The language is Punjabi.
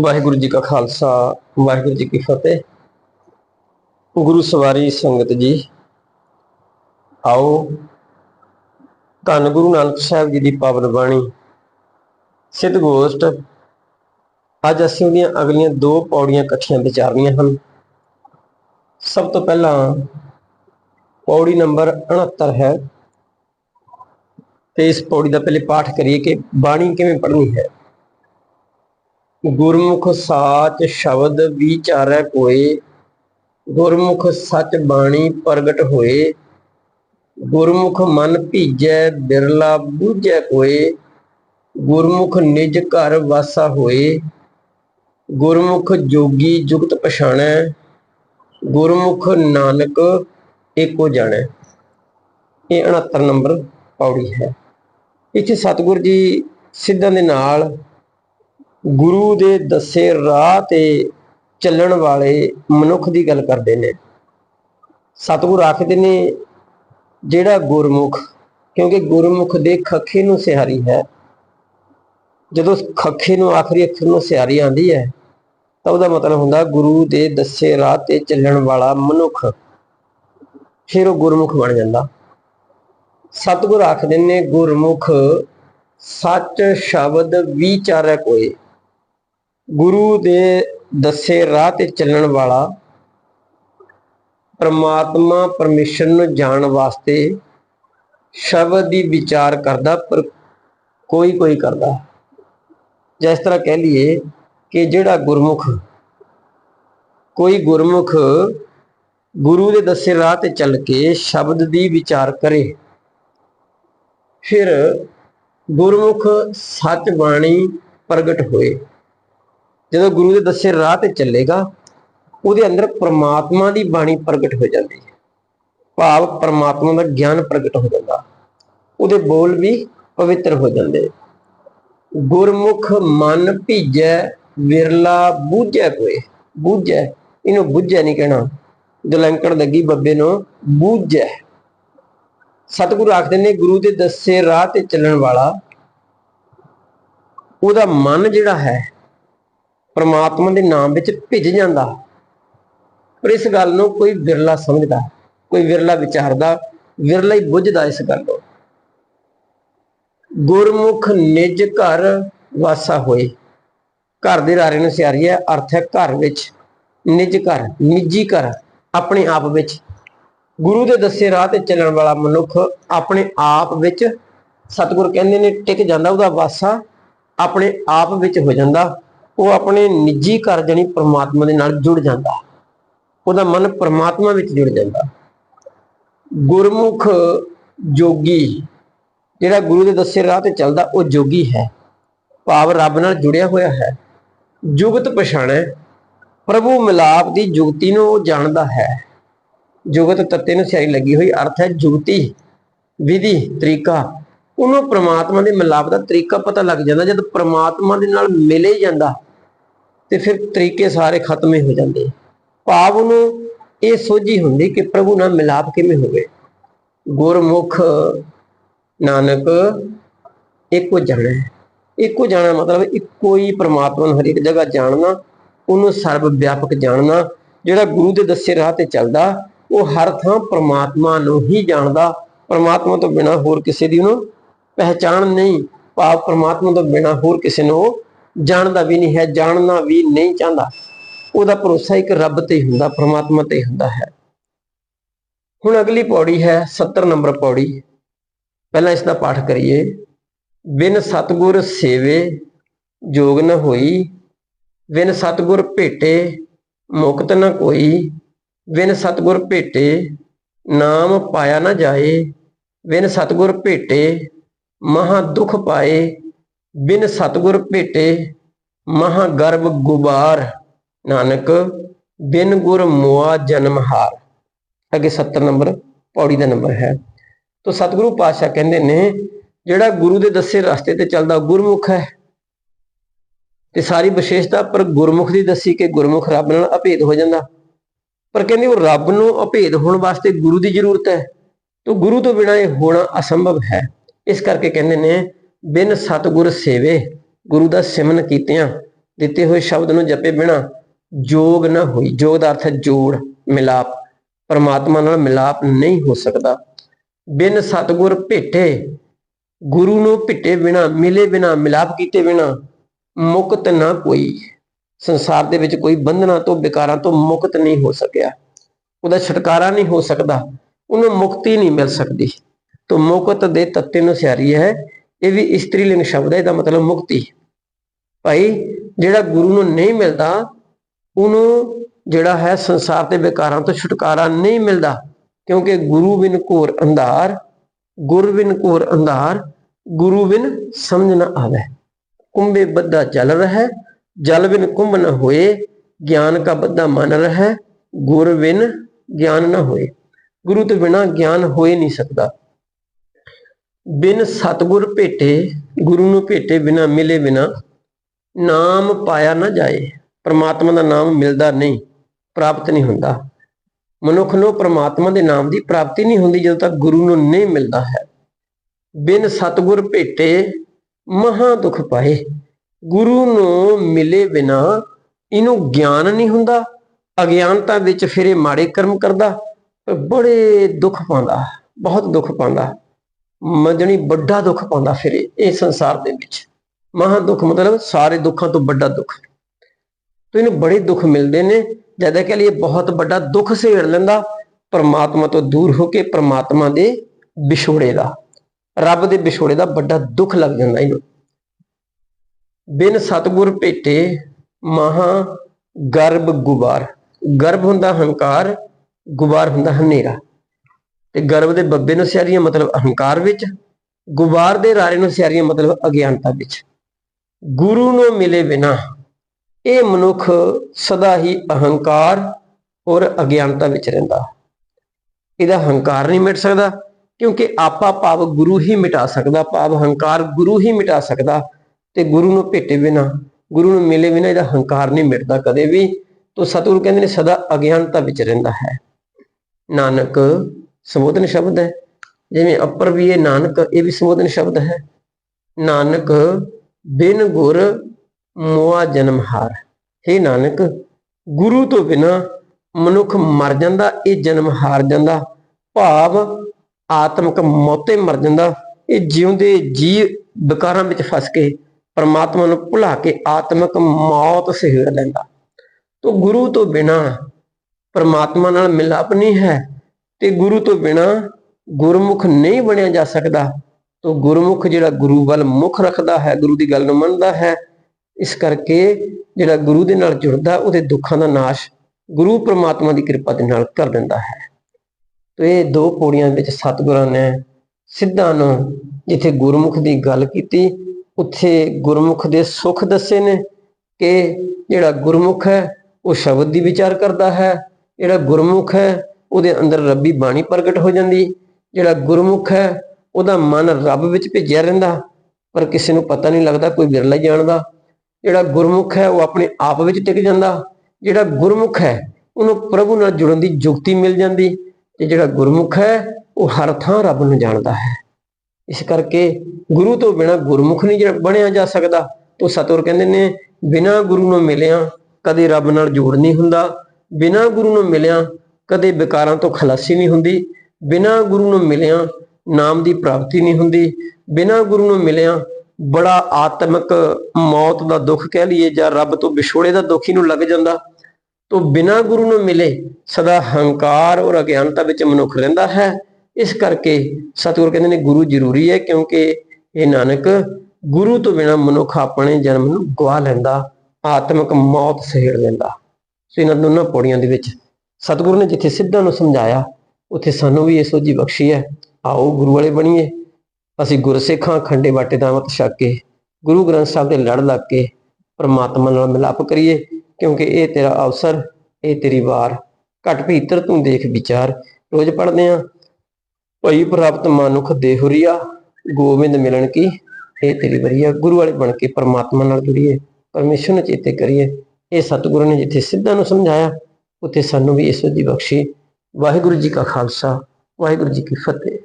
ਵਾਹਿਗੁਰੂ ਜੀ ਕਾ ਖਾਲਸਾ, ਵਾਹਿਗੁਰੂ ਜੀ ਕੀ ਫਤਿਹ। ਗੁਰੂ ਸਵਾਰੀ ਸੰਗਤ ਜੀ, ਆਓ। ਧੰਨ ਗੁਰੂ ਨਾਨਕ ਸਾਹਿਬ ਜੀ ਦੀ ਪਾਵਨ ਬਾਣੀ। ਸਿੱਧ ਗੋਸ਼ਟ, ਅੱਜ ਅਸੀਂ ਉਹਦੀਆਂ ਅਗਲੀਆਂ ਦੋ ਪੌੜੀਆਂ ਇਕੱਠੀਆਂ ਵਿਚਾਰਨੀਆਂ ਹਨ। ਸਭ ਤੋਂ ਪਹਿਲਾਂ ਪੌੜੀ ਨੰਬਰ 69 ਹੈ। ਤੇ ਇਸ ਪੌੜੀ ਦਾ ਪਹਿਲੇ ਪਾਠ ਕਰੀਏ ਕਿ ਬਾਣੀ ਕਿਵੇਂ ਪੜ੍ਹਨੀ ਹੈ। ਗੁਰਮੁਖ ਸਾਚ ਸ਼ਬਦ ਵਿਚਾਰੈ ਕੋਏ, ਗੁਰਮੁਖ ਸੱਚ ਬਾਣੀ ਪ੍ਰਗਟ ਹੋਏ, ਗੁਰਮੁਖ ਮਨ ਭੀਜੈ ਬਿਰਲਾ ਬੂਝੈ ਕੋਏ, ਗੁਰਮੁਖ ਨਿਜ ਘਰ ਵਾਸਾ ਹੋਏ, ਗੁਰਮੁਖ ਜੋਗੀ ਜੁਗਤ ਪਛਾਣੈ, ਗੁਰਮੁਖ ਨਾਨਕ ਏਕੋ ਜਾਣੈ। ਇਹ 69 ਨੰਬਰ ਪੌੜੀ ਹੈ। ਇੱਥੇ ਸਤਿਗੁਰ ਜੀ ਸਿੱਧਾਂ ਦੇ ਨਾਲ ਗੁਰੂ ਦੇ ਦੱਸੇ ਰਾਹ ਤੇ ਚੱਲਣ ਵਾਲੇ ਮਨੁੱਖ ਦੀ ਗੱਲ ਕਰਦੇ ਨੇ। ਸਤਿਗੁਰ ਆਖਦੇ ਨੇ, ਜਿਹੜਾ ਗੁਰਮੁਖ, ਕਿਉਂਕਿ ਗੁਰਮੁਖ ਦੇ ਖੱਖੇ ਨੂੰ ਸਿਹਾਰੀ ਹੈ। ਜਦੋਂ ਖੱਖੇ ਨੂੰ ਆਖਰੀ ਅੱਖਰ ਨੂੰ ਸਿਹਾਰੀ ਆਂਦੀ ਹੈ, ਤਾਂ ਉਹਦਾ ਮਤਲਬ ਹੁੰਦਾ ਗੁਰੂ ਦੇ ਦੱਸੇ ਰਾਹ ਤੇ ਚੱਲਣ ਵਾਲਾ ਮਨੁੱਖ। ਫਿਰ ਉਹ ਗੁਰਮੁਖ ਬਣ ਜਾਂਦਾ। ਸਤਿਗੁਰ ਆਖਦੇ ਨੇ, ਗੁਰਮੁਖ ਸੱਚ ਸ਼ਬਦ ਵਿਚਾਰੈ ਕੋਏ ਗੁਰੂ ਦੇ ਦੱਸੇ ਰਾਹ ਤੇ ਚੱਲਣ ਵਾਲਾ ਪਰਮਾਤਮਾ ਪਰਮੇਸ਼ਰ ਨੂੰ ਜਾਣ ਵਾਸਤੇ ਸ਼ਬਦ ਦੀ ਵਿਚਾਰ ਕਰਦਾ, ਪਰ ਕੋਈ ਕੋਈ ਕਰਦਾ। ਜਿਸ ਤਰ੍ਹਾਂ ਕਹਿ ਲਈਏ ਕਿ ਜਿਹੜਾ ਗੁਰਮੁਖ, ਕੋਈ ਗੁਰਮੁਖ ਗੁਰੂ ਦੇ ਦੱਸੇ ਰਾਹ ਤੇ ਚੱਲ ਕੇ ਸ਼ਬਦ ਦੀ ਵਿਚਾਰ ਕਰੇ, ਫਿਰ ਗੁਰਮੁਖ ਸੱਚ ਬਾਣੀ ਪ੍ਰਗਟ ਹੋਏ। ਜਦੋਂ ਗੁਰੂ ਦੇ ਦੱਸੇ ਰਾਹ ਤੇ ਚੱਲੇਗਾ, ਉਹਦੇ ਅੰਦਰ ਪ੍ਰਮਾਤਮਾ ਦੀ ਬਾਣੀ ਪ੍ਰਗਟ ਹੋ ਜਾਂਦੀ ਹੈ। ਭਾਵ ਪ੍ਰਮਾਤਮਾ ਦਾ ਗਿਆਨ ਪ੍ਰਗਟ ਹੋ ਜਾਂਦਾ। ਉਹਦੇ ਬੋਲ ਵੀ ਪਵਿੱਤਰ ਹੋ ਜਾਂਦੇ। ਗੁਰਮੁਖ ਮਨ ਭੀਜੈ, ਵਿਰਲਾ ਬੂਝੈ ਕੋਈ। ਬੂਝੈ, ਇਹਨੂੰ ਬੁੱਝੈ ਨਹੀਂ ਕਹਿਣਾ। ਦਲੰਕੜ ਲੱਗੀ ਬੱਬੇ ਨੂੰ, ਬੂਝੈ। ਸਤਿਗੁਰੂ ਆਖਦੇ ਨੇ, ਗੁਰੂ ਦੇ ਦੱਸੇ ਰਾਹ ਤੇ ਚੱਲਣ ਵਾਲਾ, ਉਹਦਾ ਮਨ ਜਿਹੜਾ ਹੈ ਪਰਮਾਤਮਾ ਦੇ ਨਾਮ ਵਿੱਚ ਭਿੱਜ ਜਾਂਦਾ। ਪਰ ਇਸ ਗੱਲ ਨੂੰ ਕੋਈ ਵਿਰਲਾ ਸਮਝਦਾ, ਕੋਈ ਵਿਰਲਾ ਵਿਚਾਰਦਾ, ਵਿਰਲਾ ਹੀ ਬੁੱਝਦਾ ਇਸ ਗੱਲ ਨੂੰ। ਗੁਰਮੁਖ ਨਿਜ ਘਰ ਵਾਸਾ ਹੋਏ। ਘਰ ਦੇ ਰਾਰੇ ਨੂੰ ਸਿਆਰੀ ਹੈ ਅਰਥ ਹੈ ਘਰ ਵਿੱਚ। ਨਿਜ ਘਰ, ਨਿੱਜੀ ਘਰ, ਆਪਣੇ ਆਪ ਵਿੱਚ। ਗੁਰੂ ਦੇ ਦੱਸੇ ਰਾਹ ਤੇ ਚੱਲਣ ਵਾਲਾ ਮਨੁੱਖ ਆਪਣੇ ਆਪ ਵਿੱਚ ਸਤਿਗੁਰ ਕਹਿੰਦੇ ਨੇ, ਟਿਕ ਜਾਂਦਾ ਉਹਦਾ ਵਾਸਾ, ਆਪਣੇ ਆਪ ਵਿੱਚ ਹੋ ਜਾਂਦਾ। ਉਹ ਆਪਣੇ ਨਿੱਜੀ ਘਰ ਜਣੀ ਪ੍ਰਮਾਤਮਾ ਦੇ ਨਾਲ ਜੁੜ ਜਾਂਦਾ। ਉਹਦਾ ਮਨ ਪਰਮਾਤਮਾ ਵਿੱਚ ਜੁੜ ਜਾਂਦਾ। ਗੁਰਮੁਖ ਜੋਗੀ, ਜਿਹੜਾ ਗੁਰੂ ਦੇ ਦੱਸੇ ਰਾਹ ਤੇ ਚੱਲਦਾ, ਉਹ ਜੋਗੀ ਹੈ। ਭਾਵ ਰੱਬ ਨਾਲ ਜੁੜਿਆ ਹੋਇਆ ਹੈ। ਜੁਗਤ ਪਛਾਣੈ। ਪ੍ਰਭੂ ਮਿਲਾਪ ਦੀ ਜੁਗਤੀ ਨੂੰ ਉਹ ਜਾਣਦਾ ਹੈ। ਜੁਗਤ ਤੱਤੇ ਨੂੰ ਸਿਆਰੀ ਲੱਗੀ ਹੋਈ ਅਰਥ ਹੈ ਜੁਗਤੀ, ਵਿਧੀ, ਤਰੀਕਾ। ਉਹਨੂੰ ਪ੍ਰਮਾਤਮਾ ਦੇ ਮਿਲਾਪ ਦਾ ਤਰੀਕਾ ਪਤਾ ਲੱਗ ਜਾਂਦਾ, ਜਦ ਪ੍ਰਮਾਤਮਾ ਦੇ ਨਾਲ ਮਿਲੇ ਜਾਂਦਾ, ਤੇ ਫਿਰ ਤਰੀਕੇ ਸਾਰੇ ਖਤਮ ਹੀ ਹੋ ਜਾਂਦੇ ਭਾਵ ਉਹਨੂੰ ਇਹ ਸੋਝੀ ਹੁੰਦੀ ਕਿ ਪ੍ਰਭੂ ਨਾਲ ਮਿਲਾਪ ਕਿਵੇਂ ਹੋਵੇ। ਗੁਰਮੁਖ ਨਾਨਕ, ਇੱਕੋ ਜਾਣਾ ਇੱਕੋ ਜਾਣਾ ਮਤਲਬ ਇੱਕੋ ਹੀ ਪ੍ਰਮਾਤਮਾ ਨੂੰ ਹਰੇਕ ਜਗ੍ਹਾ ਜਾਣਨਾ, ਉਹਨੂੰ ਸਰਬ ਵਿਆਪਕ ਜਾਣਨਾ, ਜਿਹੜਾ ਗੁਰੂ ਦੇ ਦੱਸੇ ਰਾਹ ਤੇ ਚੱਲਦਾ, ਉਹ ਹਰ ਥਾਂ ਪ੍ਰਮਾਤਮਾ ਨੂੰ ਹੀ ਜਾਣਦਾ। ਪ੍ਰਮਾਤਮਾ ਤੋਂ ਬਿਨਾ ਹੋਰ ਕਿਸੇ ਦੀ ਉਹਨੂੰ ਪਹਿਚਾਣ ਨਹੀਂ, ਭਾਵ ਪ੍ਰਮਾਤਮਾ ਤੋਂ ਬਿਨਾ ਹੋਰ ਕਿਸੇ ਨੂੰ ਜਾਣਦਾ ਵੀ ਨਹੀਂ ਹੈ, ਜਾਣਨਾ ਵੀ ਨਹੀਂ ਚਾਹੁੰਦਾ। ਉਹਦਾ ਭਰੋਸਾ ਇੱਕ ਰੱਬ ਤੇ ਹੀ ਹੁੰਦਾ, ਪ੍ਰਮਾਤਮਾ ਤੇ ਹੁੰਦਾ ਹੈ। ਹੁਣ ਅਗਲੀ ਪੌੜੀ ਹੈ 70 ਨੰਬਰ ਪੌੜੀ। ਪਹਿਲਾਂ ਇਸ ਦਾ ਪਾਠ ਕਰੀਏ। ਬਿਨ ਸਤਗੁਰ ਸੇਵੇ, ਜੋਗ ਨ ਹੋਈ। ਬਿਨ ਸਤਗੁਰ ਭੇਟੇ, ਮੁਕਤ ਨ ਕੋਈ। ਬਿਨ ਸਤਗੁਰ ਭੇਟੇ, ਨਾਮ ਪਾਇਆ ਨਾ ਜਾਏ। ਬਿਨ ਸਤਗੁਰ ਭੇਟੇ ਮਹਾ ਦੁਖ ਪਾਏ, ਬਿਨ ਸਤਗੁਰ ਭੇਟੇ, ਮਹਾ ਗਰਭ ਗੁਬਾਰ, ਨਾਨਕ, ਬਿਨ ਗੁਰ ਮੋਆ ਜਨਮ ਹਾਰ। ਅੱਗੇ 70 ਨੰਬਰ, ਪੌੜੀ ਦਾ ਨੰਬਰ ਹੈ। ਤੋ ਸਤਿਗੁਰੂ ਪਾਤਸ਼ਾਹ ਕਹਿੰਦੇ ਨੇ, ਜਿਹੜਾ ਗੁਰੂ ਦੇ ਦੱਸੇ ਰਸਤੇ ਤੇ ਚੱਲਦਾ ਗੁਰਮੁਖ ਹੈ। ਤੇ ਸਾਰੀ ਵਿਸ਼ੇਸ਼ਤਾ ਪਰ ਗੁਰਮੁਖ ਦੀ ਦੱਸੀ ਕਿ ਗੁਰਮੁਖ ਰੱਬ ਨਾਲ ਅਭੇਦ ਹੋ ਜਾਂਦਾ। ਪਰ ਕਹਿੰਦੇ ਉਹ ਰੱਬ ਨੂੰ ਅਭੇਦ ਹੋਣ ਵਾਸਤੇ ਗੁਰੂ ਦੀ ਜ਼ਰੂਰਤ ਹੈ। ਤੋ ਗੁਰੂ ਤੋਂ ਬਿਨਾਂ ਇਹ ਹੋਣਾ ਅਸੰਭਵ ਹੈ। ਇਸ ਕਰਕੇ ਕਹਿੰਦੇ ਨੇ, ਬਿਨ ਸਤਗੁਰ ਸੇਵੇ, ਗੁਰੂ ਦਾ ਸਿਮਨ ਕੀਤਿਆਂ, ਦਿੱਤੇ ਹੋਏ ਸ਼ਬਦ ਨੂੰ ਜਪੇ ਬਿਨਾ ਜੋਗ ਨਾ ਹੋਈ। ਜੋਗ ਦਾ ਅਰਥ ਹੈ ਜੋੜ, ਮਿਲਾਪ। ਪਰਮਾਤਮਾ ਨਾਲ ਮਿਲਾਪ ਨਹੀਂ ਹੋ ਸਕਦਾ। ਬਿਨ ਸਤਗੁਰ ਭੇਟੇ, ਗੁਰੂ ਨੂੰ ਭਿੱਟੇ ਬਿਨਾ, ਮਿਲੇ ਬਿਨਾ, ਮਿਲਾਪ ਕੀਤੇ ਬਿਨਾ ਮੁਕਤ ਨਾ ਕੋਈ। ਸੰਸਾਰ ਦੇ ਵਿੱਚ ਕੋਈ ਬੰਧਨਾਂ ਤੋਂ, ਵਿਕਾਰਾਂ ਤੋਂ ਮੁਕਤ ਨਹੀਂ ਹੋ ਸਕਿਆ। ਉਹਦਾ ਛੁਟਕਾਰਾ ਨਹੀਂ ਹੋ ਸਕਦਾ। ਉਹਨੂੰ ਮੁਕਤੀ ਨਹੀਂ ਮਿਲ ਸਕਦੀ। ਤੋਂ ਮੁਕਤ ਦੇ ਤੱਤੇ ਨੂੰ ਸਿਆਰੀ ਹੈ। ਇਹ ਵੀ ਇਸਤਰੀ ਲਿੰਗ ਸ਼ਬਦ ਹੈ, ਇਹਦਾ ਮਤਲਬ ਮੁਕਤੀ। ਭਾਈ, ਜਿਹੜਾ ਗੁਰੂ ਨੂੰ ਨਹੀਂ ਮਿਲਦਾ, ਉਹਨੂੰ ਜਿਹੜਾ ਹੈ ਸੰਸਾਰ ਦੇ ਵਿਕਾਰਾਂ ਤੋਂ ਛੁਟਕਾਰਾ ਨਹੀਂ ਮਿਲਦਾ, ਕਿਉਂਕਿ ਗੁਰੂ ਬਿਨ ਘੋਰ ਅੰਧਾਰ, ਗੁਰ ਬਿਨ ਘੋਰ ਅੰਧਾਰ, ਗੁਰੂ ਬਿਨ ਸਮਝ ਨਾ ਆਵੇ। ਕੁੰਭੇ ਬੱਧਾ ਜਲ ਰਹਿ, ਜਲ ਬਿਨ ਕੁੰਭ ਨ ਹੋਏ, ਗਿਆਨ ਕਾ ਬੱਧਾ ਮਨ ਰਹਿ, ਗੁਰ ਬਿਨ ਗਿਆਨ ਨਾ ਹੋਏ। ਗੁਰੂ ਤੋਂ ਬਿਨਾ ਗਿਆਨ ਹੋਏ ਨਹੀਂ ਸਕਦਾ। ਬਿਨ ਸਤਗੁਰ ਭੇਟੇ, ਗੁਰੂ ਨੂੰ ਭੇਟੇ ਬਿਨਾ, ਮਿਲੇ ਬਿਨਾ, ਨਾਮ ਪਾਇਆ ਨਾ ਜਾਏ। ਪਰਮਾਤਮਾ ਦਾ ਨਾਮ ਮਿਲਦਾ ਨਹੀਂ, ਪ੍ਰਾਪਤ ਨਹੀਂ ਹੁੰਦਾ। ਮਨੁੱਖ ਨੂੰ ਪ੍ਰਮਾਤਮਾ ਦੇ ਨਾਮ ਦੀ ਪ੍ਰਾਪਤੀ ਨਹੀਂ ਹੁੰਦੀ ਜਦੋਂ ਤੱਕ ਗੁਰੂ ਨੂੰ ਨਹੀਂ ਮਿਲਦਾ ਹੈ। ਬਿਨ ਸਤਗੁਰ ਭੇਟੇ, ਮਹਾ ਦੁਖ ਪਾਏ। ਗੁਰੂ ਨੂੰ ਮਿਲੇ ਬਿਨਾ ਇਹਨੂੰ ਗਿਆਨ ਨਹੀਂ ਹੁੰਦਾ, ਅਗਿਆਨਤਾ ਵਿੱਚ ਫਿਰ ਮਾੜੇ ਕਰਮ ਕਰਦਾ, ਬੜੇ ਦੁੱਖ ਪਾਉਂਦਾ, ਬਹੁਤ ਦੁੱਖ ਪਾਉਂਦਾ। ਮਜਣੀ ਵੱਡਾ ਦੁੱਖ ਪਾਉਂਦਾ ਫਿਰ ਇਹ ਸੰਸਾਰ ਦੇ ਵਿੱਚ। ਮਹਾ ਦੁੱਖ ਮਤਲਬ ਸਾਰੇ ਦੁੱਖਾਂ ਤੋਂ ਵੱਡਾ ਦੁੱਖ। ਤੋ ਇਹਨੂੰ ਬੜੇ ਦੁੱਖ ਮਿਲਦੇ ਨੇ ਜਦ ਕਿ ਲਈ ਬਹੁਤ ਵੱਡਾ ਦੁੱਖ ਸੇੜ ਲੈਂਦਾ ਪਰਮਾਤਮਾ ਤੋਂ ਦੂਰ ਹੋ ਕੇ ਪਰਮਾਤਮਾ ਦੇ ਵਿਛੋੜੇ ਦਾ, ਰੱਬ ਦੇ ਵਿਛੋੜੇ ਦਾ ਵੱਡਾ ਦੁੱਖ ਲੱਗ ਜਾਂਦਾ ਇਹਨੂੰ। ਬਿਨ ਸਤਗੁਰ ਭੇਟੇ ਮਹਾ ਗਰਭ ਗੁਬਾਰ। ਗਰਭ ਹੁੰਦਾ ਹੰਕਾਰ, ਗੁਬਾਰ ਹੁੰਦਾ ਹਨੇਰਾ। ਤੇ ਗਰਭ ਦੇ ਬੱਬੇ ਨੂੰ ਸਿਆਰੀਆਂ, ਮਤਲਬ ਅਹੰਕਾਰ ਵਿੱਚ, ਗੁਬਾਰ ਦੇ ਰਾਰੇ ਨੂੰ ਸਿਆਰੀਆਂ, ਮਤਲਬ ਅਗਿਆਨਤਾ ਵਿੱਚ। ਗੁਰੂ ਨੂੰ ਮਿਲੇ ਬਿਨਾ ਇਹ ਮਨੁੱਖ ਸਦਾ ਹੀ ਅਹੰਕਾਰ ਔਰ ਅਗਿਆਨਤਾ ਵਿੱਚ ਰਹਿੰਦਾ। ਇਹਦਾ ਹੰਕਾਰ ਨਹੀਂ ਮਿਟ ਸਕਦਾ, ਕਿਉਂਕਿ ਆਪਾ ਭਾਵ ਗੁਰੂ ਹੀ ਮਿਟਾ ਸਕਦਾ, ਭਾਵ ਹੰਕਾਰ ਗੁਰੂ ਹੀ ਮਿਟਾ ਸਕਦਾ ਤੇ ਗੁਰੂ ਨੂੰ ਭੇਟੇ ਬਿਨਾ, ਗੁਰੂ ਨੂੰ ਮਿਲੇ ਬਿਨਾ ਇਹਦਾ ਹੰਕਾਰ ਨਹੀਂ ਮਿਟਦਾ ਕਦੇ ਵੀ। ਤੋ ਸਤਿਗੁਰੂ ਕਹਿੰਦੇ ਨੇ ਸਦਾ ਅਗਿਆਨਤਾ ਵਿੱਚ ਰਹਿੰਦਾ ਹੈ। ਨਾਨਕ ਸੰਬੋਧਨ ਸ਼ਬਦ ਹੈ। ਜਿਵੇਂ ਅਪਰ ਵੀ ਇਹ ਨਾਨਕ, ਇਹ ਵੀ ਸੰਬੋਧਨ ਸ਼ਬਦ ਹੈ। ਨਾਨਕ ਬਿਨ ਗੁਰ ਮੋਆ ਜਨਮ ਹਾਰ। हे ਨਾਨਕ, ਗੁਰੂ ਤੋਂ ਬਿਨਾ ਮਨੁੱਖ ਮਰ ਜਾਂਦਾ, ਇਹ ਜਨਮ ਹਾਰ ਜਾਂਦਾ। ਭਾਵ ਆਤਮਿਕ ਮੌਤੇ ਮਰ ਜਾਂਦਾ। ਇਹ ਜਿਉਂਦੇ ਜੀ ਵਿਕਾਰਾਂ ਵਿੱਚ ਫਸ ਕੇ ਪਰਮਾਤਮਾ ਨੂੰ ਭੁਲਾ ਕੇ ਆਤਮਿਕ ਮੌਤ ਸਹਿੜ ਲੈਂਦਾ। ਤੋ ਗੁਰੂ ਤੋਂ ਬਿਨਾ ਪਰਮਾਤਮਾ ਨਾਲ ਮਿਲਾਪ ਨਹੀਂ ਹੈ। ਤੇ ਗੁਰੂ ਤੋਂ ਬਿਨਾ ਗੁਰਮੁਖ ਨਹੀਂ ਬਣਿਆ ਜਾ ਸਕਦਾ। ਤੋ ਗੁਰਮੁਖ ਜਿਹੜਾ ਗੁਰੂ ਵੱਲ ਮੁਖ ਰੱਖਦਾ ਹੈ, ਗੁਰੂ ਦੀ ਗੱਲ ਨੂੰ ਮੰਨਦਾ ਹੈ, ਇਸ ਕਰਕੇ ਜਿਹੜਾ ਗੁਰੂ ਦੇ ਨਾਲ ਜੁੜਦਾ, ਉਹਦੇ ਦੁੱਖਾਂ ਦਾ ਨਾਸ਼ ਗੁਰੂ ਪ੍ਰਮਾਤਮਾ ਦੀ ਕਿਰਪਾ ਦੇ ਨਾਲ ਕਰ ਦਿੰਦਾ ਹੈ। ਤੋ ਇਹ ਦੋ ਪੌੜੀਆਂ ਵਿੱਚ ਸਤਿਗੁਰਾਂ ਨੇ ਸਿੱਧਾਂ ਨੂੰ ਜਿੱਥੇ ਗੁਰਮੁਖ ਦੀ ਗੱਲ ਕੀਤੀ, ਉੱਥੇ ਗੁਰਮੁਖ ਦੇ ਸੁੱਖ ਦੱਸੇ ਨੇ ਕਿ ਜਿਹੜਾ ਗੁਰਮੁਖ ਹੈ, ਉਹ ਸ਼ਬਦ ਦੀ ਵਿਚਾਰ ਕਰਦਾ ਹੈ, ਜਿਹੜਾ ਗੁਰਮੁਖ ਹੈ ਉਹਦੇ ਅੰਦਰ ਰੱਬੀ ਬਾਣੀ ਪ੍ਰਗਟ ਹੋ ਜਾਂਦੀ, ਜਿਹੜਾ ਗੁਰਮੁਖ ਹੈ, ਉਹਦਾ ਮਨ ਰੱਬ ਵਿੱਚ ਭਿੱਜਿਆ ਰਹਿੰਦਾ, ਪਰ ਕਿਸੇ ਨੂੰ ਪਤਾ ਨਹੀਂ ਲੱਗਦਾ, ਕੋਈ ਵਿਰਲਾ ਜਾਣਦਾ। ਜਿਹੜਾ ਗੁਰਮੁਖ ਹੈ, ਉਹ ਆਪਣੇ ਆਪ ਵਿੱਚ ਟਿਕ ਜਾਂਦਾ। ਜਿਹੜਾ ਗੁਰਮੁਖ ਹੈ, ਉਹਨੂੰ ਪ੍ਰਭੂ ਨਾਲ ਜੁੜਨ ਦੀ ਯੁਕਤੀ ਮਿਲ ਜਾਂਦੀ ਤੇ ਜਿਹੜਾ ਗੁਰਮੁਖ ਹੈ, ਉਹ ਹਰ ਥਾਂ ਰੱਬ ਨੂੰ ਜਾਣਦਾ ਹੈ। ਇਸ ਕਰਕੇ ਗੁਰੂ ਤੋਂ ਬਿਨਾ ਗੁਰਮੁਖ ਨਹੀਂ ਜਿਹੜਾ ਬਣਿਆ ਜਾ ਸਕਦਾ, ਉਹ ਸਤਿਗੁਰ ਕਹਿੰਦੇ ਨੇ, ਬਿਨਾ ਗੁਰੂ ਨੂੰ ਮਿਲਿਆ ਕਦੇ ਰੱਬ ਨਾਲ ਜੋੜ ਨਹੀਂ ਹੁੰਦਾ। ਬਿਨਾ ਗੁਰੂ ਨੂੰ ਮਿਲਿਆ ਕਦੇ ਵਿਕਾਰਾਂ ਤੋਂ ਖਲਾਸੀ ਨਹੀਂ ਹੁੰਦੀ, ਬਿਨਾਂ ਗੁਰੂ ਨੂੰ ਮਿਲਿਆ ਨਾਮ ਦੀ ਪ੍ਰਾਪਤੀ ਨਹੀਂ ਹੁੰਦੀ, ਬਿਨਾਂ ਗੁਰੂ ਨੂੰ ਮਿਲਿਆ ਬੜਾ ਆਤਮਿਕ ਮੌਤ ਦਾ ਦੁੱਖ ਕਹਿ ਲਈਏ ਜਾਂ ਰੱਬ ਤੋਂ ਵਿਛੋੜੇ ਦਾ ਦੁੱਖ ਹੀ ਨੂੰ ਲੱਗ ਜਾਂਦਾ, ਤੋਂ ਬਿਨਾਂ ਗੁਰੂ ਨੂੰ ਮਿਲੇ ਸਦਾ ਹੰਕਾਰ ਔਰ ਅਗਿਆਨਤਾ ਵਿੱਚ ਮਨੁੱਖ ਰਹਿੰਦਾ ਹੈ। ਇਸ ਕਰਕੇ ਸਤਿਗੁਰ ਕਹਿੰਦੇ ਨੇ ਗੁਰੂ ਜ਼ਰੂਰੀ ਹੈ ਕਿਉਂਕਿ ਇਹ ਨਾਨਕ, ਗੁਰੂ ਤੋਂ ਬਿਨਾ ਮਨੁੱਖ ਆਪਣੇ ਜਨਮ ਨੂੰ ਗਵਾ ਲੈਂਦਾ, ਆਤਮਿਕ ਮੌਤ ਸਹਿੜ ਲੈਂਦਾ। ਸੋ ਇਹਨਾਂ ਦੋਨਾਂ ਪੌੜੀਆਂ ਦੇ ਵਿੱਚ ਸਤਿਗੁਰੂ ਨੇ ਜਿੱਥੇ ਸਿੱਧਾਂ ਨੂੰ ਸਮਝਾਇਆ, ਉੱਥੇ ਸਾਨੂੰ ਵੀ ਇਹ ਸੋਝੀ ਬਖਸ਼ੀ ਹੈ। ਆਓ ਗੁਰੂ ਵਾਲੇ ਬਣੀਏ। ਅਸੀਂ ਗੁਰਸਿੱਖਾਂ, ਖੰਡੇ ਬਾਟੇ ਦਾ ਮਤ ਛਕ ਕੇ, ਗੁਰੂ ਗ੍ਰੰਥ ਸਾਹਿਬ ਦੇ ਲੜ ਲੱਗ ਕੇ, ਪਰਮਾਤਮਾ ਨਾਲ ਮਿਲਾਪ ਕਰੀਏ, ਕਿਉਂਕਿ ਇਹ ਤੇਰਾ ਅਵਸਰ, ਇਹ ਤੇਰੀ ਵਾਰ। ਘਟ ਭੀਤਰ ਤੂੰ ਦੇਖ ਵਿਚਾਰ। ਰੋਜ਼ ਪੜ੍ਹਦੇ ਆ, ਭਈ ਪ੍ਰਾਪਤ ਮਨੁੱਖ ਦੇਹੁਰੀਆ, ਗੋਬਿੰਦ ਮਿਲਣ ਕੀ? ਇਹ ਤੇਰੀ ਵਰੀਆ ਗੁਰੂ ਵਾਲੇ ਬਣ ਕੇ ਪਰਮਾਤਮਾ ਨਾਲ ਜੁੜੀਏ, ਪਰਮੇਸ਼ਰ ਨੂੰ ਚੇਤੇ ਕਰੀਏ। ਇਹ ਸਤਿਗੁਰੂ ਨੇ ਜਿੱਥੇ ਸਿੱਧਾਂ ਨੂੰ ਸਮਝਾਇਆ ਉੱਥੇ ਸਾਨੂੰ ਵੀ ਇਸ ਦੀ ਬਖਸ਼ੀ। ਵਾਹਿਗੁਰੂ ਜੀ ਕਾ ਖਾਲਸਾ ਵਾਹਿਗੁਰੂ ਜੀ ਕੀ ਫਤਿਹ।